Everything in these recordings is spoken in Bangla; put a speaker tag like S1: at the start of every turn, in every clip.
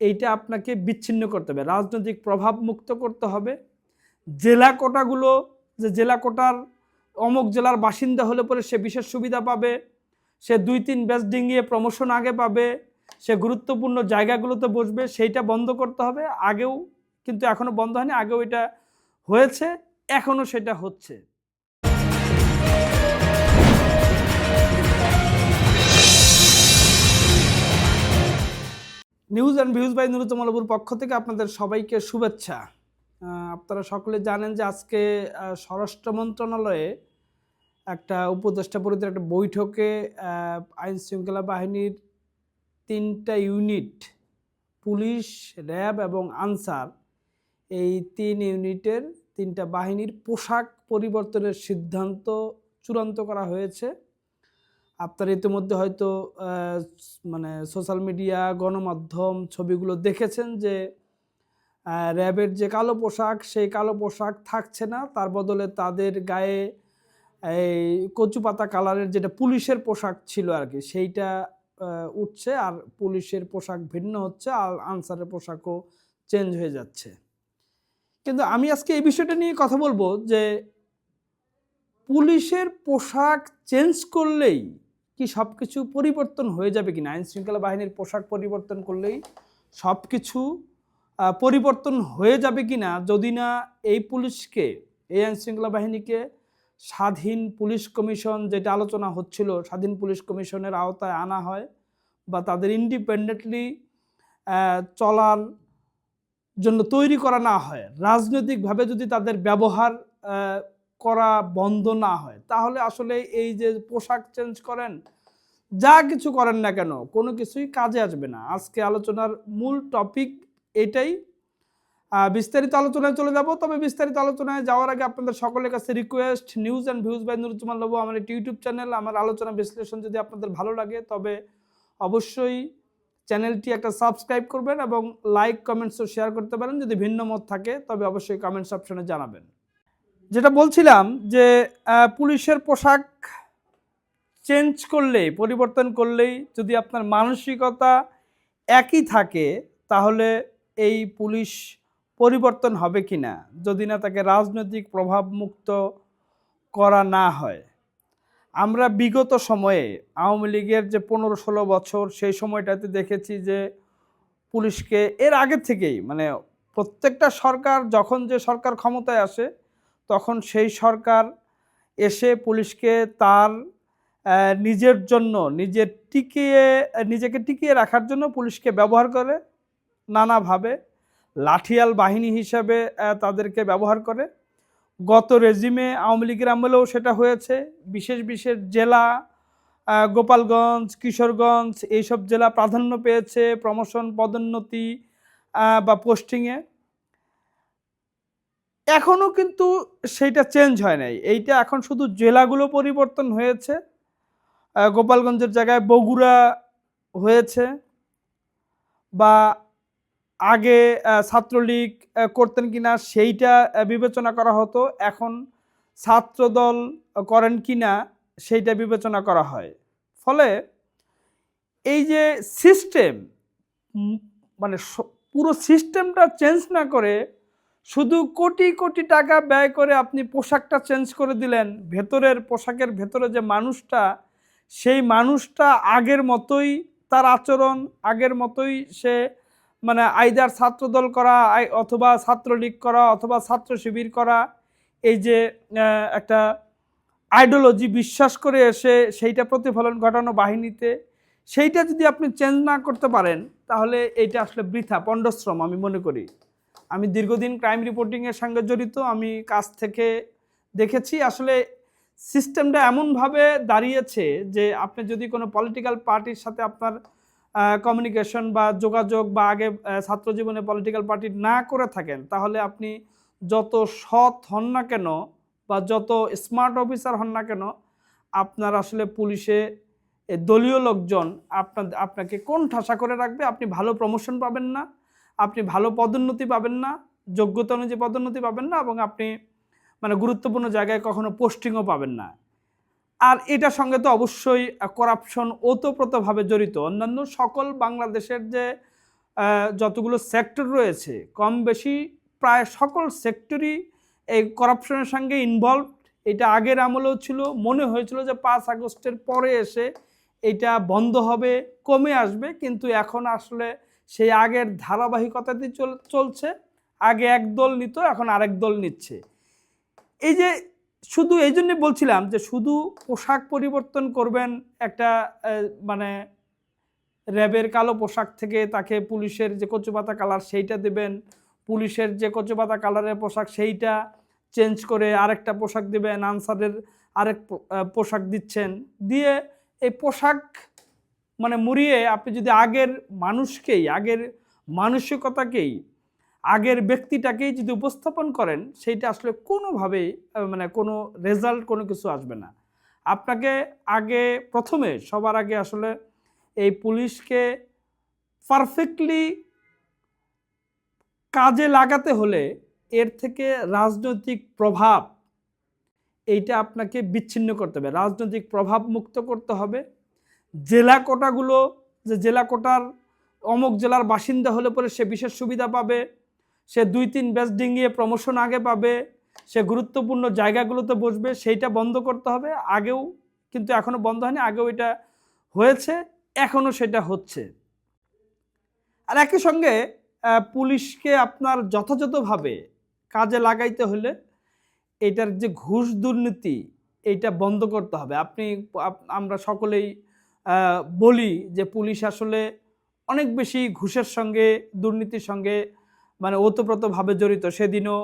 S1: এইটা আপনাকে বিচ্ছিন্ন করতে হবে, রাজনৈতিক প্রভাব মুক্ত করতে হবে। জেলা কোটাগুলো, যে জেলা কোটার অমুক জেলার বাসিন্দা হলে পরে সে বিশেষ সুবিধা পাবে, সে দুই তিন ব্যাচ ডিঙিয়ে প্রমোশন আগে পাবে, সে গুরুত্বপূর্ণ জায়গাগুলোতে বসবে, সেইটা বন্ধ করতে হবে। আগেও কিন্তু এখনও বন্ধ হয়নি, আগেও এটা হয়েছে এখনও সেটা হচ্ছে। নিউজ অ্যান্ড ভিউজ বাই নুরুতমলবুর পক্ষ থেকে আপনাদের সবাইকে শুভেচ্ছা। আপনারা সকলে জানেন যে আজকে স্বরাষ্ট্র মন্ত্রণালয়ে একটা উপদেষ্টা পরিষদের একটা বৈঠকে আইন শৃঙ্খলা বাহিনীর তিনটা ইউনিট, পুলিশ, র্যাব এবং আনসার, এই তিন ইউনিটের তিনটা বাহিনীর পোশাক পরিবর্তনের সিদ্ধান্ত চূড়ান্ত করা হয়েছে। আপনারা ইতিমধ্যে হয়তো মানে সোশ্যাল মিডিয়া গণমাধ্যম ছবিগুলো দেখেছেন যে র্যাবের যে কালো পোশাক, সেই কালো পোশাক থাকছে না। তার বদলে তাদের গায়ে, এই কচু পাতা কালারের যেটা পুলিশের পোশাক ছিল আর কি সেইটা উঠছে আর পুলিশের পোশাক ভিন্ন হচ্ছে আর আনসারের পোশাকও চেঞ্জ হয়ে যাচ্ছে। কিন্তু আমি আজকে এই বিষয়টা নিয়ে কথা বলব যে, পুলিশের পোশাক চেঞ্জ করলেই কি সব কিছু পরিবর্তন হয়ে যাবে কিনা? আইন শৃঙ্খলা বাহিনীর পোশাক পরিবর্তন করলেই সব কিছু পরিবর্তন হয়ে যাবে কিনা? যদি না, এই পুলিশকে, এই আইন শৃঙ্খলা বাহিনীকে স্বাধীন পুলিশ কমিশন যেটা আলোচনা হচ্ছিল, স্বাধীন পুলিশ কমিশনের আওতায় আনা হয় বা তাদের ইন্ডিপেন্ডেন্টলি চলার জন্য তৈরি করা না হয়, রাজনৈতিকভাবে যদি তাদের ব্যবহার করা বন্ধ না হয়। তাহলে আসলে এই যে পোশাক চেঞ্জ করেন, যা কিছু করেন না কেন, কোনো কিছুই কাজে আসবে না। আজকে আলোচনার মূল টপিক এটাই। বিস্তারিত আলোচনায় চলে যাব, তবে বিস্তারিত আলোচনায় যাওয়ার আগে আপনাদের সকলের কাছে request news and views by Nuruzzaman Labu আমার একটি ইউটিউব চ্যানেল আমার আলোচনা বিশ্লেষণ যদি আপনাদের ভালো লাগে, তবে অবশ্যই চ্যানেলটি একটা সাবস্ক্রাইব করবেন এবং লাইক কমেন্টসও শেয়ার করতে পারেন। যদি ভিন্ন মত থাকে, তবে অবশ্যই কমেন্টস অপশনে জানাবেন। যেটা বলছিলাম যে পুলিশের পোশাক চেঞ্জ করলেই, পরিবর্তন করলেই যদি আপনার মানসিকতা একই থাকে, তাহলে এই পুলিশ পরিবর্তন হবে কি না যদি না তাকে রাজনৈতিক প্রভাব মুক্ত করা না হয়। আমরা বিগত সময়ে আওয়ামী লীগের যে পনেরো ষোলো বছর, সেই সময়টাতে দেখেছি যে, পুলিশকে এর আগে থেকেই মানে প্রত্যেকটা সরকার, যখন যে সরকার ক্ষমতায় আসে তখন সেই সরকার এসে পুলিশকে তার নিজের জন্য নিজের টিকিয়ে, নিজেকে টিকিয়ে রাখার জন্য পুলিশকে ব্যবহার করে, নানাভাবে। লাঠিয়াল বাহিনী হিসাবে তাদেরকে ব্যবহার করে। গত রেজিমে আওয়ামী লীগের আমলেও সেটা হয়েছে। বিশেষ বিশেষ জেলা গোপালগঞ্জ, কিশোরগঞ্জ, এইসব জেলা প্রাধান্য পেয়েছে প্রমোশন, পদোন্নতি বা পোস্টিংয়ে। এখনও কিন্তু সেইটা চেঞ্জ হয় নাই। এইটা এখন শুধু জেলাগুলো পরিবর্তন হয়েছে। গোপালগঞ্জের জায়গায় বগুড়া হয়েছে বা আগে ছাত্রলীগ করতেন কিনা সেইটা বিবেচনা করা হতো। এখন ছাত্রদল করেন কিনা সেইটা বিবেচনা করা হয়। ফলে এই যে সিস্টেম মানে পুরো সিস্টেমটা চেঞ্জ না করে শুধু কোটি কোটি টাকা ব্যয় করে আপনি পোশাকটা চেঞ্জ করে দিলেন, ভেতরের পোশাকের ভেতরে যে মানুষটা, সেই মানুষটা আগের মতোই তার আচরণ, আগের মতোই সে মানে আইদার ছাত্রদল করা অথবা ছাত্রলীগ করা, অথবা ছাত্র শিবির করা, এই যে একটা আইডিওলজি বিশ্বাস করে এসে সেইটা প্রতিফলন ঘটানো বাহিনীতে, সেইটা যদি আপনি চেঞ্জ না করতে পারেন, তাহলে এইটা আসলে বৃথা, পণ্ডশ্রম আমি মনে করি। আমি দীর্ঘদিন ক্রাইম রিপোর্টিংয়ের সঙ্গে জড়িত, আমি কাছ থেকে দেখেছি। আসলে সিস্টেমটা এমনভাবে দাঁড়িয়েছে যে আপনি যদি কোনো পলিটিক্যাল পার্টির সাথে আপনার কমিউনিকেশন বা যোগাযোগ বা আগে ছাত্র জীবনে পলিটিক্যাল পার্টি না করে থাকেন, তাহলে আপনি যত সৎ হন না কেন বা যত স্মার্ট অফিসার হন না কেন, আপনার আসলে পুলিশে দলীয় লোকজন আপনার আপনাকে কোন ঠাসা করে রাখবে। আপনি ভালো প্রমোশন পাবেন না। আপনি ভালো পদোন্নতি পাবেন না, যোগ্যতা অনুযায়ী পদোন্নতি পাবেন না এবং আপনি মানে গুরুত্বপূর্ণ জায়গায় কখনো পোস্টিংও পাবেন না। আর এটার সঙ্গে তো অবশ্যই করাপশন ওতপ্রোতভাবে জড়িত। অন্যান্য সকল বাংলাদেশের যে যতগুলো সেক্টর রয়েছে, কম বেশি প্রায় সকল সেক্টরই এই করাপশনের সঙ্গে ইনভলভ এটা আগের আমলেও ছিল, মনে হয়েছিল যে পাঁচ আগস্টের পরে এসে এটা বন্ধ হবে, কমে আসবে, কিন্তু এখন আসলে সেই আগের ধারাবাহিকতাতেই চল, চলছে। আগে এক দল নিত, এখন আরেক দল নিচ্ছে। এই যে শুধু এই জন্যে বলছিলাম যে শুধু পোশাক পরিবর্তন করবেন একটা মানে র্যাবের কালো পোশাক থেকে তাকে পুলিশের যে কচুপাতা কালার সেইটা দেবেন, পুলিশের যে কচুপাতা কালারের পোশাক সেইটা চেঞ্জ করে আরেকটা পোশাক দেবেন, আনসারের আরেক পোশাক দিচ্ছেন। দিয়ে এই পোশাক মানে মুড়িয়ে আপনি যদি আগের মানুষকেই, আগের মানসিকতাকেই, আগের ব্যক্তিটাকেই যদি উপস্থাপন করেন, সেইটা আসলে কোনোভাবেই মানে কোনো রেজাল্ট কোনো কিছু আসবে না। আপনাকে আগে প্রথমে, সবার আগে আসলে এই পুলিশকে পারফেক্টলি কাজে লাগাতে হলে এর থেকে রাজনৈতিক প্রভাব, এইটা আপনাকে বিচ্ছিন্ন করতে হবে। রাজনৈতিক প্রভাব মুক্ত করতে হবে। জেলা কোটাগুলো, যে জেলা কোটার অমুক জেলার বাসিন্দা হলে পরে সে বিশেষ সুবিধা পাবে। সে দুই তিন ব্যাচ ডিঙিয়ে প্রমোশন আগে পাবে। সে গুরুত্বপূর্ণ জায়গাগুলোতে বসবে, সেইটা বন্ধ করতে হবে। আগেও কিন্তু এখনও বন্ধ হয়নি, আগেও এটা হয়েছে এখনও সেটা হচ্ছে। আর একই সঙ্গে পুলিশকে আপনার যথাযথভাবে কাজে লাগাইতে হলে এটার যে ঘুষ দুর্নীতি, এইটা বন্ধ করতে হবে। আপনি আমরা সকলেই বলি যে পুলিশ আসলে অনেক বেশি ঘুষের সঙ্গে, দুর্নীতির সঙ্গে মানে ওতপ্রোতভাবে জড়িত। সেদিনও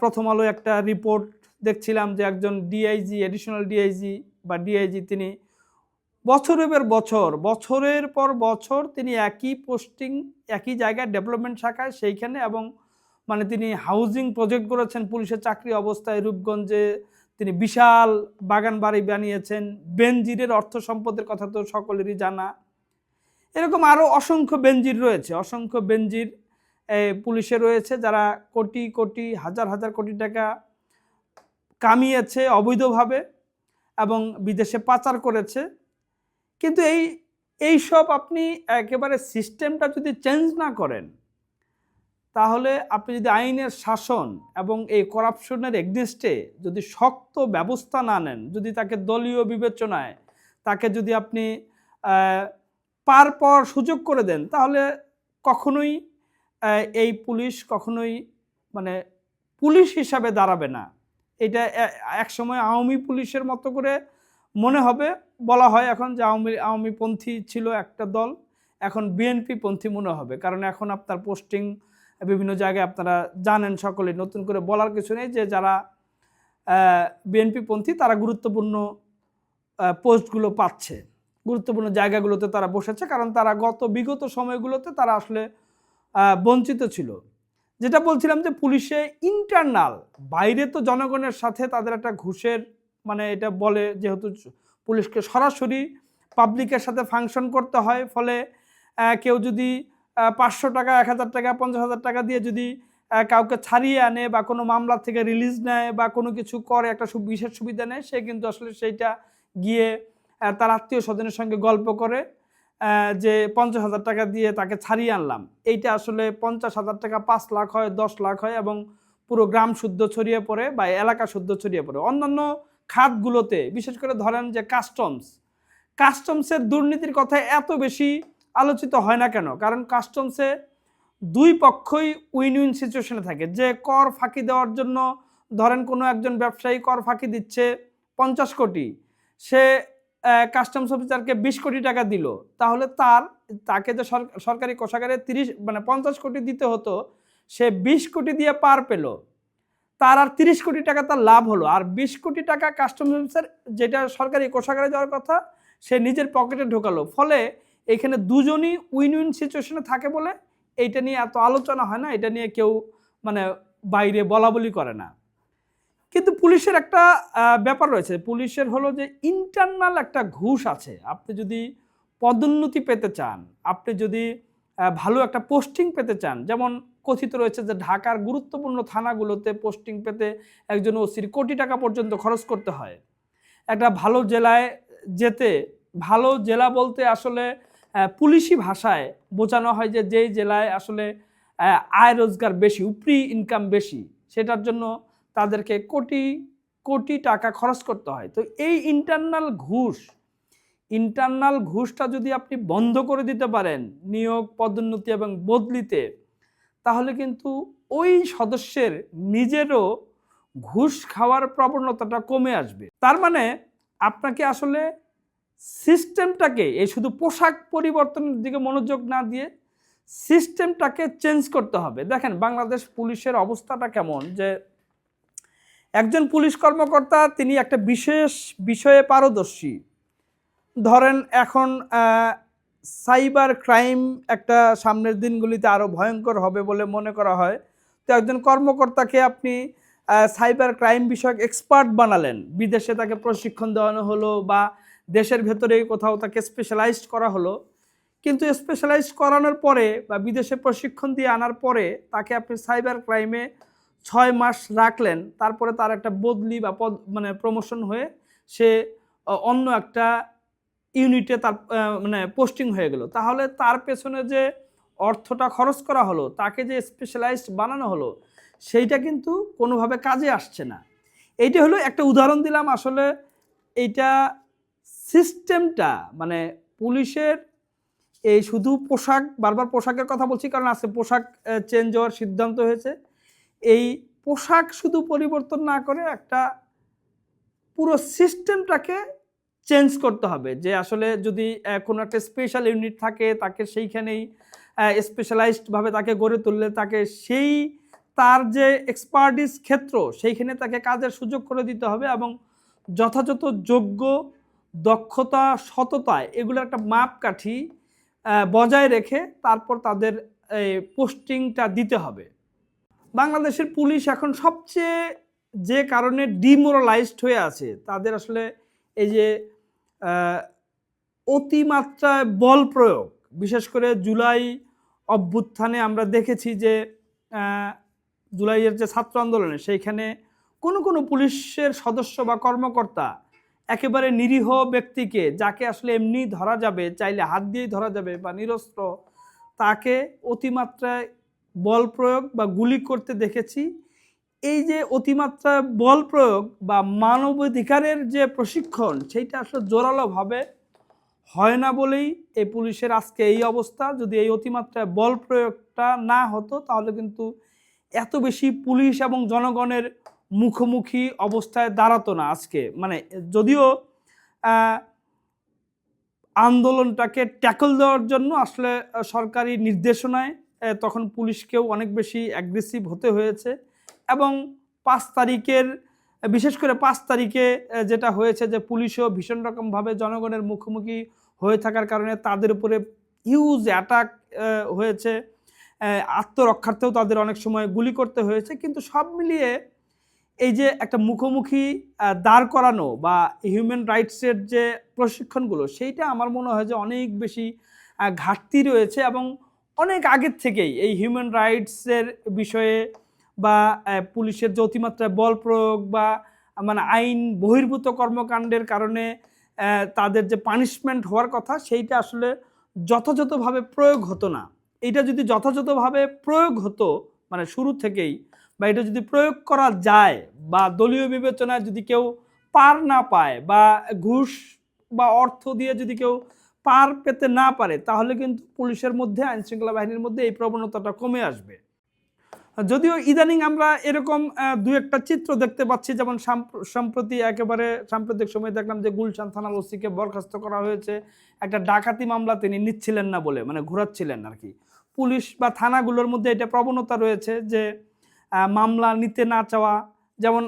S1: প্রথম আলো একটা রিপোর্ট দেখছিলাম যে একজন ডিআইজি এডিশনাল ডিআইজি বা ডিআইজি তিনি বছরের পর বছর, বছরের পর বছর তিনি একই পোস্টিং একই জায়গায় ডেভেলপমেন্ট শাখায় সেইখানে এবং মানে তিনি হাউজিং প্রজেক্ট করেছেন, পুলিশের চাকরি অবস্থায় রূপগঞ্জে তিনি বিশাল বাগান বাড়ি বানিয়েছেন, বেনজিরের অর্থ সম্পদের কথা তো সকলেরই জানা। এরকম আরও অসংখ্য বেনজির রয়েছে, অসংখ্য বেনজির পুলিশে রয়েছে যারা কোটি কোটি, হাজার হাজার কোটি টাকা কামিয়েছে অবৈধভাবে এবং বিদেশে পাচার করেছে। কিন্তু এই এই সব আপনি একেবারে সিস্টেমটা যদি চেঞ্জ না করেন তাহলে আপনি যদি আইনের শাসন এবং এই করাপশনের এগনেস্টে যদি শক্ত ব্যবস্থা না নেন, যদি তাকে দলীয় বিবেচনায়, তাকে যদি আপনি পার পাওয়ার সুযোগ করে দেন, তাহলে কখনোই এই পুলিশ কখনোই মানে পুলিশ হিসাবে দাঁড়াবে না। এটা একসময় আওয়ামী পুলিশের মতো করে মনে হবে। বলা হয় এখন যে আওয়ামী আওয়ামীপন্থী ছিল একটা দল, এখন বিএনপি পন্থী মনে হবে। কারণ এখন আপনার পোস্টিং বিভিন্ন জায়গায় আপনারা জানেন সকলে, নতুন করে বলার কিছু নেই যে যারা বিএনপি পন্থী তারা গুরুত্বপূর্ণ পোস্টগুলো পাচ্ছে। গুরুত্বপূর্ণ জায়গাগুলোতে তারা বসেছে কারণ তারা গত বিগত সময়গুলোতে তারা আসলে বঞ্চিত ছিল। যেটা বলছিলাম যে পুলিশে ইন্টারনাল, বাইরে তো জনগণের সাথে তাদের একটা ঘুষের মানে এটা বলে যেহেতু পুলিশকে সরাসরি পাবলিকের সাথে ফাংশন করতে হয়, ফলে কেউ যদি পাঁচশো টাকা, এক হাজার টাকা, পঞ্চাশ হাজার টাকা দিয়ে যদি কাউকে ছাড়িয়ে আনে বা কোনো মামলা থেকে রিলিজ নেয় বা কোনো কিছু করে, একটা বিশেষ সুবিধা নেয়, সে কিন্তু আসলে সেইটা গিয়ে তার আত্মীয় স্বজনের সঙ্গে গল্প করে যে পঞ্চাশ হাজার টাকা দিয়ে তাকে ছাড়িয়ে আনলাম। এইটা আসলে পঞ্চাশ হাজার টাকা পাঁচ লাখ হয়, দশ লাখ হয় এবং পুরো গ্রাম শুদ্ধ ছড়িয়ে পড়ে বা এলাকা শুদ্ধ ছড়িয়ে পড়ে। অন্যান্য খাতগুলোতে, বিশেষ করে ধরেন যে কাস্টমস কাস্টমসের দুর্নীতির কথা এত বেশি আলোচিত হয় না কেন? কারণ কাস্টমসে দুই পক্ষই উইন উইন সিচুয়েশনে থাকে। যে কর ফাঁকি দেওয়ার জন্য ধরেন কোনো একজন ব্যবসায়ী কর ফাঁকি দিচ্ছে পঞ্চাশ কোটি, সে কাস্টমস অফিসারকে বিশ কোটি টাকা দিল, তাহলে তার, তাকে যে সরকারি কোষাগারে তিরিশ মানে পঞ্চাশ কোটি দিতে হতো, সে বিশ কোটি দিয়ে পার পেল। তার আর তিরিশ কোটি টাকা তার লাভ হলো। আর বিশ কোটি টাকা কাস্টমস অফিসার যেটা সরকারি কোষাগারে যাওয়ার কথা, সে নিজের পকেটে ঢোকালো। ফলে এখানে দুজনই উইন উইন সিচুয়েশনে থাকে বলে এইটা নিয়ে এত আলোচনা হয় না, এটা নিয়ে কেউ মানে বাইরে বলা বলি করে না। কিন্তু পুলিশের একটা ব্যাপার রয়েছে, পুলিশের হলো যে ইন্টারনাল একটা ঘুষ আছে। আপনি যদি পদোন্নতি পেতে চান, আপনি যদি ভালো একটা পোস্টিং পেতে চান, যেমন কথিত রয়েছে যে ঢাকার গুরুত্বপূর্ণ থানাগুলোতে পোস্টিং পেতে একজন ওসির কোটি টাকা পর্যন্ত খরচ করতে হয়। একটা ভালো জেলায় যেতে, ভালো জেলা বলতে আসলে পুলিশি ভাষায় বোঝানো হয় যে যেই জেলায় আসলে আয় রোজগার বেশি, উপরি ইনকাম বেশি, সেটার জন্য তাদেরকে কোটি কোটি টাকা খরচ করতে হয়। তো এই ইন্টারনাল ঘুষ ইন্টারনাল ঘুষটা যদি আপনি বন্ধ করে দিতে পারেন, নিয়োগ, পদোন্নতি এবং বদলিতে, তাহলে কিন্তু ওই সদস্যের নিজেরও ঘুষ খাওয়ার প্রবণতাটা কমে আসবে। তার মানে আপনাকে আসলে সিস্টেমটাকে, এই শুধু পোশাক পরিবর্তনের দিকে মনোযোগ না দিয়ে সিস্টেমটাকে চেঞ্জ করতে হবে। দেখেন, বাংলাদেশ পুলিশের অবস্থাটা কেমন যে, একজন পুলিশ কর্মকর্তা, তিনি একটা বিশেষ বিষয়ে পারদর্শী। ধরেন, এখন সাইবার ক্রাইম একটা সামনের দিনগুলিতে আরও ভয়ঙ্কর হবে বলে মনে করা হয়। তো একজন কর্মকর্তাকে আপনি সাইবার ক্রাইম বিষয়ক এক্সপার্ট বানালেন। বিদেশে তাকে প্রশিক্ষণ দেওয়ানো হলো বা দেশের ভেতরে কোথাও তাকে স্পেশালাইজড করা হলো। কিন্তু স্পেশালাইজ করানোর পরে বা বিদেশে প্রশিক্ষণ দিয়ে আনার পরে তাকে আপনি সাইবার ক্রাইমে ছয় মাস রাখলেন। তারপরে তার একটা বদলি বা পদ মানে প্রমোশন হয়ে সে অন্য একটা ইউনিটে তার মানে পোস্টিং হয়ে গেল। তাহলে তার পেছনে যে অর্থটা খরচ করা হলো, তাকে যে স্পেশালাইজড বানানো হলো, সেইটা কিন্তু কোনোভাবে কাজে আসছে না। এইটা হলো একটা উদাহরণ দিলাম। আসলে এইটা সিস্টেমটা মানে পুলিশের এই শুধু পোশাক, বারবার পোশাকের কথা বলছি কারণ আজকে পোশাক চেঞ্জ হওয়ার সিদ্ধান্ত হয়েছে। এই পোশাক শুধু পরিবর্তন না করে একটা পুরো সিস্টেমটাকে চেঞ্জ করতে হবে। যে আসলে যদি কোনো একটা স্পেশাল ইউনিট থাকে, তাকে সেইখানেই স্পেশালাইজডভাবে তাকে গড়ে তুললে তাকে সেই তার যে এক্সপার্টিস ক্ষেত্র, সেইখানে তাকে কাজের সুযোগ করে দিতে হবে এবং যথাযথ যোগ্য দক্ষতা, সততা, এগুলো একটা মাপকাঠি বজায় রেখে তারপর তাদের পোস্টিংটা দিতে হবে। বাংলাদেশের পুলিশ এখন সবচেয়ে যে কারণে ডিমোরালাইজড হয়ে আছে, তাদের আসলে এই যে অতিমাত্রায় বল প্রয়োগ, বিশেষ করে জুলাই অভ্যুত্থানে আমরা দেখেছি যে জুলাইয়ের যে ছাত্র আন্দোলনে সেইখানে কোনো কোনো পুলিশের সদস্য বা কর্মকর্তা একেবারে নিরীহ ব্যক্তিকে যাকে আসলে এমনি ধরা যাবে, চাইলে হাত দিয়েই ধরা যাবে বা নিরস্ত্র, তাকে অতিমাত্রায় বল প্রয়োগ বা গুলি করতে দেখেছি। এই যে অতিমাত্রায় বল প্রয়োগ বা মানবাধিকারের যে প্রশিক্ষণ, সেইটা আসলে জোরালোভাবে হয় না বলেই এই পুলিশের আজকে এই অবস্থা। যদি এই অতিমাত্রায় বল প্রয়োগটা না হতো, তাহলে কিন্তু এত বেশি পুলিশ এবং জনগণের মুখোমুখি অবস্থায় দাঁড়াতো না আজকে। মানে যদিও আন্দোলনটাকে ট্যাকল দেওয়ার জন্য আসলে সরকারি নির্দেশনায় তখন পুলিশকেও অনেক বেশি অ্যাগ্রেসিভ হতে হয়েছে এবং পাঁচ তারিখের, বিশেষ করে পাঁচ তারিখে যেটা হয়েছে যে পুলিশও ভীষণ রকমভাবে জনগণের মুখোমুখি হয়ে থাকার কারণে তাদের উপরে হিউজ অ্যাটাক হয়েছে। আত্মরক্ষার্থেও তাদের অনেক সময় গুলি করতে হয়েছে। কিন্তু সব মিলিয়ে এই যে একটা মুখোমুখি দাঁড় করানো বা হিউম্যান রাইটসের যে প্রশিক্ষণগুলো, সেইটা আমার মনে হয় যে অনেক বেশি ঘাটতি রয়েছে এবং অনেক আগের থেকেই এই হিউম্যান রাইটসের বিষয়ে বা পুলিশের যে অতিমাত্রায় বল প্রয়োগ বা মানে আইন বহির্ভূত কর্মকাণ্ডের কারণে তাদের যে পানিশমেন্ট হওয়ার কথা, সেইটা আসলে যথাযথভাবে প্রয়োগ হতো না। এটা যদি যথাযথভাবে প্রয়োগ হতো মানে শুরু থেকেই বা এটা যদি প্রয়োগ করা যায় বা দলীয় বিবেচনায় যদি কেউ পার না পায় বা ঘুষ বা অর্থ দিয়ে যদি কেউ পার পেতে না পারে, তাহলে কিন্তু পুলিশের মধ্যে, আইনশৃঙ্খলা বাহিনীর মধ্যে এই প্রবণতাটা কমে আসবে। যদিও ইদানিং আমরা এরকম দু একটা চিত্র দেখতে পাচ্ছি, যেমন সাম্প্র- সম্প্রতি একেবারে সাম্প্রতিক সময় দেখলাম যে গুলশান থানার ওসিকে বরখাস্ত করা হয়েছে। একটা ডাকাতি মামলা তিনি নিচ্ছিলেন না বলে মানে ঘোরাচ্ছিলেন আর কি। পুলিশ বা থানাগুলোর মধ্যে এটা প্রবণতা রয়েছে যে মামলা নিতে না চাওয়া, যেমন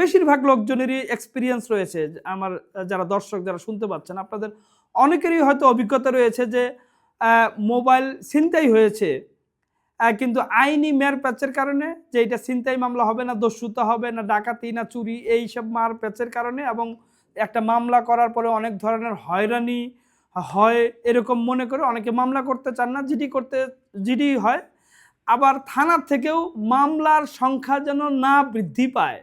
S1: বেশিরভাগ লোকজনেরই এক্সপিরিয়েন্স রয়েছে আমার যারা দর্শক, যারা শুনতে পাচ্ছেন, আপনাদের অনেকেরই হয়তো অভিজ্ঞতা রয়েছে যে মোবাইল ছিনতাই হয়েছে কিন্তু আইনি মেয়ার প্যাচের কারণে, যে এটা ছিনতাই মামলা হবে না, দস্যুতা হবে না, ডাকাতি না চুরি, এই সব মার প্যাচের কারণে এবং একটা মামলা করার পরে অনেক ধরনের হয়রানি হয়, এরকম মনে করে অনেকে মামলা করতে চান না, জিডি করতে, জিডি হয় আবার থানার থেকেও মামলার সংখ্যা যেন না বৃদ্ধি পায়,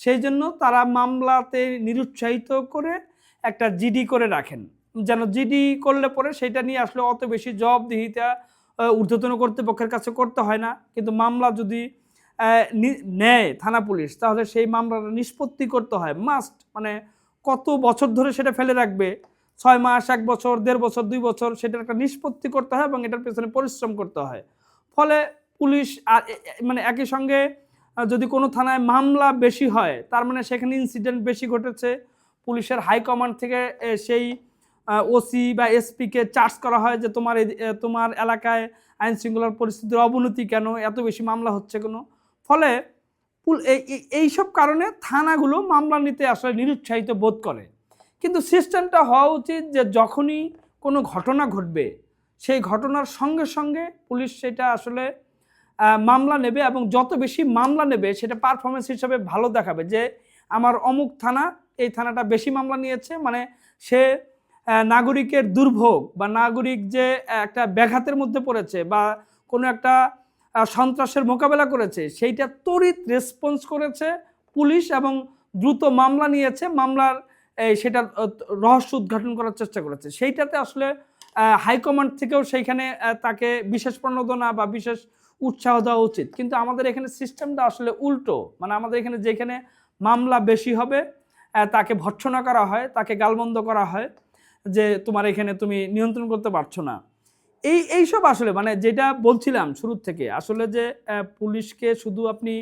S1: সেই জন্য তারা মামলাতে নিরুৎসাহিত করে একটা জিডি করে রাখেন। যেন জিডি করলে পরে সেটা নিয়ে আসলে অত বেশি জবাবদিহিতা ঊর্ধ্বতন কর্তৃপক্ষের কাছে করতে হয় না। কিন্তু মামলা যদি নেয় থানা পুলিশ, তাহলে সেই মামলাটা নিষ্পত্তি করতে হয়। মাস্ট মানে কত বছর ধরে সেটা ফেলে রাখবে? ছয় মাস, এক বছর, দেড় বছর, দুই বছর, সেটার একটা নিষ্পত্তি করতে হয় এবং এটার পেছনে পরিশ্রম করতে হয়। ফলে পুলিশ আর মানে একই সঙ্গে যদি কোনো থানায় মামলা বেশি হয়, তার মানে সেখানে ইনসিডেন্ট বেশি ঘটেছে, পুলিশের হাইকমান্ড থেকে সেই ওসি বা এসপিকে চার্জ করা হয় যে তোমার তোমার এলাকায় আইন শৃঙ্খলার পরিস্থিতির অবনতি কেন, এত বেশি মামলা হচ্ছে কেন? ফলে এই- এইসব কারণে থানাগুলো মামলা নিতে আসলে নিরুৎসাহিত বোধ করে। কিন্তু সিস্টেমটা হওয়া উচিত যে যখনই কোনো ঘটনা ঘটবে সেই ঘটনার সঙ্গে সঙ্গে পুলিশ সেটা আসলে মামলা নেবে এবং যত বেশি মামলা নেবে সেটা পারফরমেন্স হিসাবে ভালো দেখাবে। যে আমার অমুক থানা, এই থানাটা বেশি মামলা নিয়েছে মানে সে নাগরিকের দুর্ভোগ বা নাগরিক যে একটা ব্যাঘাতের মধ্যে পড়েছে বা কোনো একটা সন্ত্রাসের মোকাবেলা করেছে, সেইটা তড়িৎ রেসপন্স করেছে পুলিশ এবং দ্রুত মামলা নিয়েছে। মামলার সেটার রহস্য উদ্ঘাটন করার চেষ্টা করেছে। সেইটাতে আসলে হাইকমান্ড থেকেও সেইখানে তাকে বিশেষ প্রণোদনা বা বিশেষ উৎসাহ দেওয়া উচিত। কিন্তু আমাদের এখানে সিস্টেমটা আসলে উল্টো। মানে আমাদের এখানে যেখানে মামলা বেশি হবে তাকে ভর্ৎসনা করা হয়, তাকে গালমন্দ করা হয় যে তোমার এখানে তুমি নিয়ন্ত্রণ করতে পারছ না। এই, এইসব আসলে মানে যেটা বলছিলাম শুরুর থেকে, আসলে যে পুলিশকে শুধু আপনি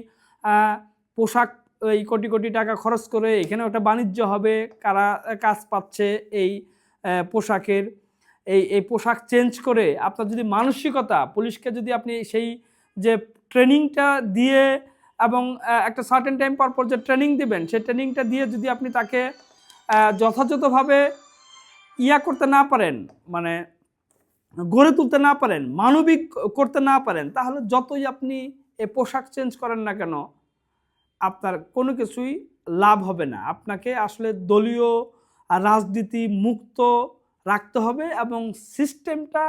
S1: পোশাক, এই কোটি কোটি টাকা খরচ করে এখানেও একটা বাণিজ্য হবে, কারা কাজ পাচ্ছে এই পোশাকের। এই এই পোশাক চেঞ্জ করে আপনার যদি মানসিকতা, পুলিশকে যদি আপনি সেই যে ট্রেনিংটা দিয়ে এবং একটা সার্টেন টাইম পর পর যে ট্রেনিং দিবেন, সেই ট্রেনিংটা দিয়ে যদি আপনি তাকে যথাযথভাবে ইয়া করতে না পারেন মানে গড়ে তুলতে না পারেন, মানবিক করতে না পারেন, তাহলে যতই আপনি এ পোশাক চেঞ্জ করেন না কেন, আপনার কোনো কিছুই লাভ হবে না। আপনাকে আসলে দলীয় রাজনীতি মুক্ত রাখতে হবে এবং সিস্টেমটা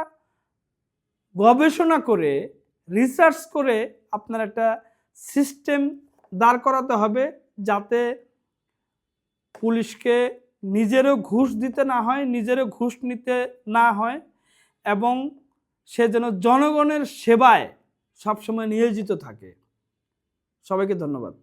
S1: গবেষণা করে রিসার্চ করে আপনার একটা সিস্টেম দাঁড় করাতে হবে যাতে পুলিশকে নিজেরও ঘুষ দিতে না হয়, নিজেরও ঘুষ নিতে না হয় এবং সে যেন জনগণের সেবায় সবসময় নিয়োজিত থাকে। সবাইকে ধন্যবাদ।